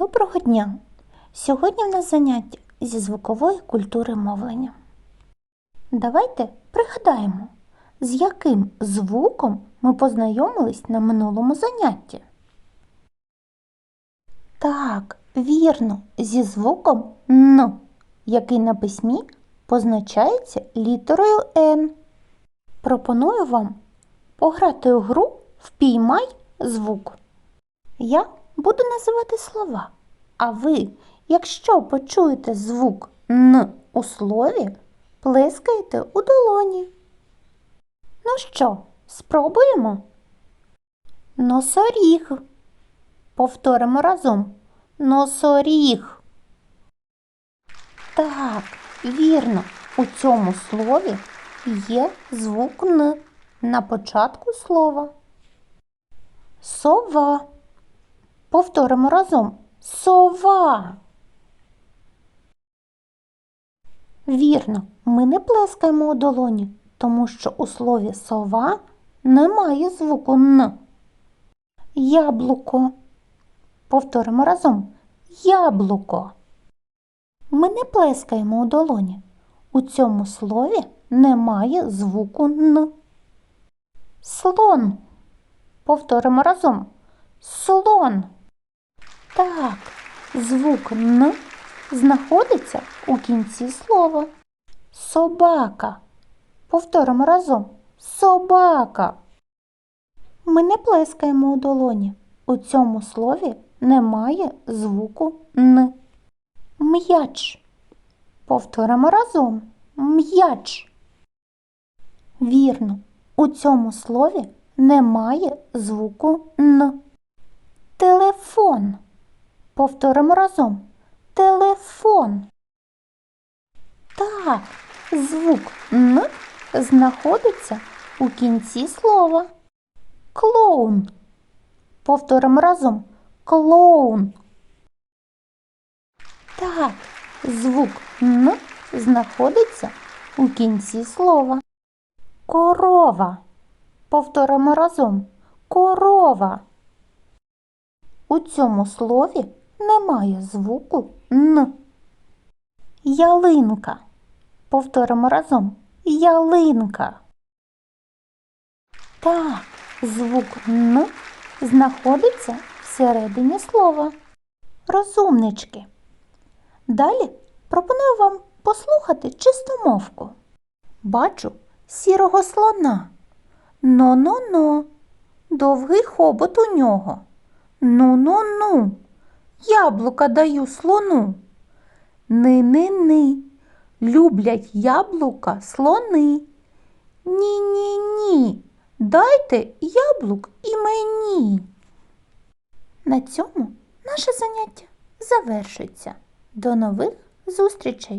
Доброго дня! Сьогодні в нас заняття зі звукової культури мовлення. Давайте пригадаємо, з яким звуком ми познайомились на минулому занятті. Так, вірно, зі звуком Н, який на письмі позначається літерою Н. Пропоную вам пограти у гру Впіймай звук. Я буду називати слова, а ви, якщо почуєте звук Н у слові, плескаєте у долоні. Ну що, спробуємо? Носоріг. Повторимо разом. Носоріг. Так, вірно, у цьому слові є звук Н на початку слова. Сова. Повторимо разом. Сова. Вірно, ми не плескаємо у долоні, тому що у слові сова немає звуку Н. Яблуко. Повторимо разом. Яблуко. Ми не плескаємо у долоні. У цьому слові немає звуку Н. Слон. Повторимо разом. Слон. Так, звук Н знаходиться у кінці слова. Собака. Повторимо разом. Собака. Ми не плескаємо у долоні. У цьому слові немає звуку Н. М'яч. Повторимо разом. М'яч. Вірно, у цьому слові немає звуку Н. Телефон. Повторимо разом. Телефон. Так, звук Н знаходиться у кінці слова. Клоун. Повторимо разом. Клоун. Так, звук Н знаходиться у кінці слова. Корова. Повторимо разом. Корова. У цьому слові немає звуку Н. Ялинка. Повторимо разом. Ялинка. Так, звук Н знаходиться всередині слова. Розумнички. Далі пропоную вам послухати чистомовку. Бачу сірого слона. Но-но-но, довгий хобот у нього. Ну-ну-ну, яблука даю слону. Ни-ни-ни, люблять яблука слони. Ні-ні-ні, дайте яблук і мені. На цьому наше заняття завершується. До нових зустрічей!